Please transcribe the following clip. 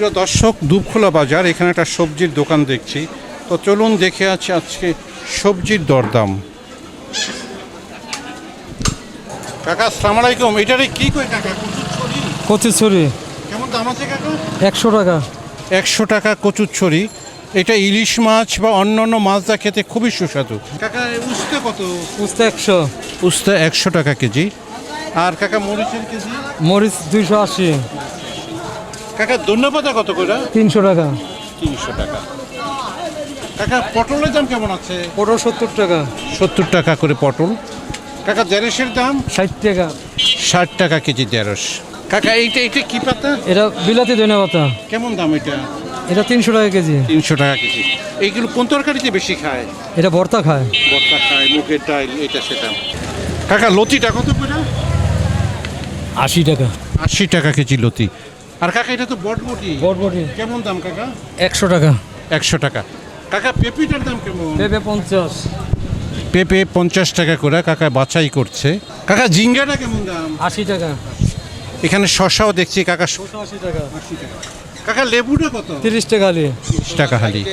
প্রিয় দর্শক দুবখোলা বাজার এখানে একটা সবজির দোকান দেখছি। তো চলুন দেখে আছে আজকে সবজির দরদাম। কাকা আসসালামু আলাইকুম। এটারে কি কই কাকা? কচুর ছড়ি? কেমন দাম আছে কাকা? একশো টাকা। একশো টাকা কচুর ছড়ি। এটা ইলিশ মাছ বা অন্যান্য মাছ দা খেতে খুবই সুস্বাদু। কাকা উস্তে কত? উস্তা একশো। উস্তে একশো টাকা কেজি। আর কাকা মরিচের কেজি? মরিচ দুইশো আশি। কাকা ধন্যবাদা কত করে? তিনশো টাকা। তিনশো টাকা। কাকা পটলের দাম কেমন আছে? পটল সত্তর টাকা। সত্তর টাকা করে পটল। কাকা দেড়শের দাম? ষাট টাকা। ষাট টাকা কেজি দেড়শ কাকা এইটা এইটা কি পাতা? এটা বিলাতি ধনে পাতা। কেমন দাম এটা? এটা তিনশো টাকা কেজি। তিনশো টাকা কেজি। এইগুলো কোন তরকারিতে বেশি খায়? এটা ভর্তা খায়। বর্তা খায় মুখের ডাল এটা সেটা। কাকা লতিটা কত করে? আশি টাকা। আশি টাকা কেজি লতি। আর কাকা এটা তো বটবটি। বটবটি। কেমন দাম কাকা? একশো টাকা। একশো টাকা। কাকা পেঁপিটার দাম কেমন? পেঁপে পঞ্চাশ। পেঁপে পঞ্চাশ টাকা করে কাকা বাছাই করছে। কাকা জিঙ্গাটা কেমন দাম? আশি টাকা। এখানে শশাও দেখছি কাকা শশা আশি টাকা। আশি কাকা লেবুটা কত? তিরিশ টাকা আলি টাকা হালি।